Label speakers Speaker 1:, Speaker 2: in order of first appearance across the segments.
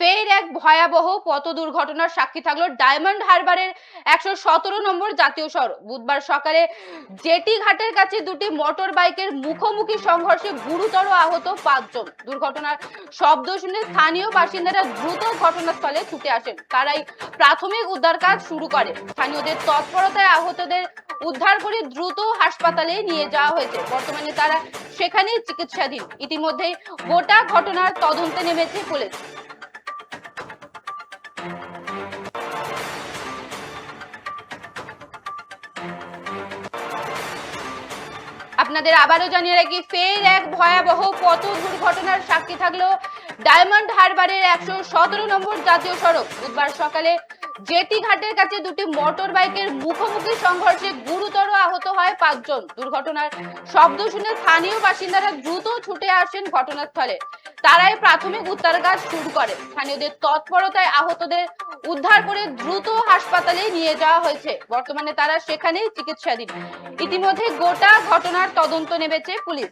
Speaker 1: ফের এক ভয়াবহ পথ দুর্ঘটনার সাক্ষী থাকল ডায়মন্ড হারবারের একশো সতেরো নম্বর জাতীয় সড়ক। বুধবার সকালে জেটি ঘাটের কাছে দুটি মোটর বাইকের মুখোমুখি সংঘর্ষে গুরুতর আহত পাঁচজন। দুর্ঘটনার শব্দ শুনে স্থানীয় বাসিন্দারা দ্রুত ঘটনাস্থলে ছুটে আসেন। তারাই প্রাথমিক উদ্ধার কাজ শুরু করে। স্থানীয়দের তৎপরতায় আহতদের উদ্ধার করে দ্রুত হাসপাতালে নিয়ে যাওয়া হয়েছে। বর্তমানে তারা সেখানেই চিকিৎসাধীন। ইতিমধ্যেই গোটা ঘটনার তদন্তে নেমেছে পুলিশ। আপনাদের আবারও জানিয়ে রাখি, ফের এক ভয়াবহ পথ দুর্ঘটনার সাক্ষী থাকল ডায়মন্ড হারবারের একশো সতেরো নম্বর জাতীয় সড়ক। বুধবার সকালে জেটি ঘাটের কাছে দুটি মোটর বাইকের মুখোমুখি সংঘর্ষে গুরুতর আহত হয় পাঁচজন। দুর্ঘটনার শব্দ শুনে স্থানীয় বাসিন্দারা দ্রুত ছুটে আসেন ঘটনাস্থলে। তারাই প্রাথমিক উদ্ধার কাজ শুরু করে স্থানীয়দের তৎপরতায় আহতদের উদ্ধার করে দ্রুত হাসপাতালে নিয়ে যাওয়া হয়েছে। বর্তমানে তারা সেখানেই চিকিৎসাধীন। ইতিমধ্যে গোটা ঘটনার তদন্ত নেমেছে পুলিশ।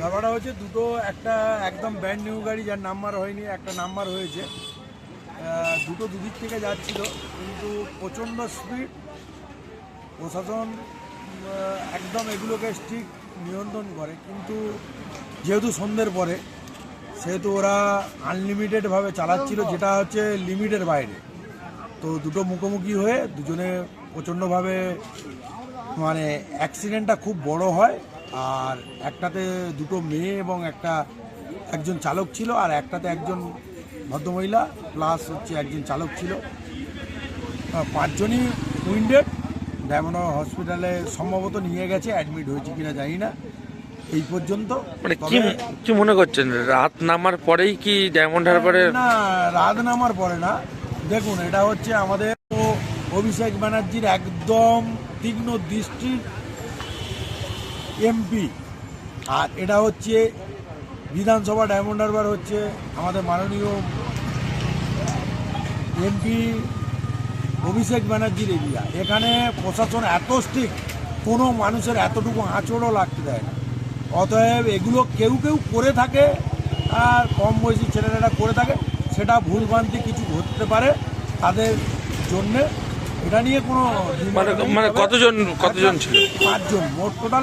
Speaker 2: ব্যাপারটা হচ্ছে দুটো, একটা একদম ব্যান্ড নিউ গাড়ি, যার নাম্বার হয়নি, একটা নাম্বার হয়েছে। দুটো দুদিক থেকে যাচ্ছিল, কিন্তু প্রচণ্ড স্পিড প্রশাসন একদম এগুলোকে স্ট্রিক নিয়ন্ত্রণ করে। কিন্তু যেহেতু সন্ধ্যের পরে, সেহেতু ওরা আনলিমিটেডভাবে চালাচ্ছিল, যেটা হচ্ছে লিমিটের বাইরে। তো দুটো মুখোমুখি হয়ে দুজনে প্রচণ্ডভাবে মানে অ্যাক্সিডেন্টটা খুব বড় হয়। আর একটাতে দুটো মেয়ে এবং একটা একজন চালক ছিল আর একটাতে একজন ভদ্রমহিলা প্লাস হচ্ছে একজন চালক ছিল। পাঁচজনই উইন্ডেড ডায়মন্ড হসপিটালে সম্ভবত নিয়ে গেছে অ্যাডমিট হয়েছে কিনা জানি না। এই পর্যন্ত
Speaker 3: মানে কি কি মনে করছেন? রাত নামার পরেই কি ডায়মন্ড হারবারের
Speaker 2: না রাত নামার পরে না। দেখুন এটা হচ্ছে আমাদের অভিষেক ব্যানার্জির একদম তীক্ষ্ণ দৃষ্টির এমপি। আর এটা হচ্ছে বিধানসভা ডায়মন্ড হারবার হচ্ছে আমাদের মাননীয় এমপি অভিষেক ব্যানার্জির এরিয়া। এখানে প্রশাসন এত স্ট্রিক্ট কোনো মানুষের এতটুকু আঁচড়ও লাগতে দেয় না। অতএব এগুলো কেউ কেউ করে থাকে, আর কম বয়সী ছেলেরা করে থাকে, সেটা ভুলভ্রান্তি কিছু ঘটতে পারে তাদের জন্যে। এটা নিয়ে কোনো
Speaker 3: মানে মানে কতজন কতজন ছিল?
Speaker 2: পাঁচজন মোট টোটাল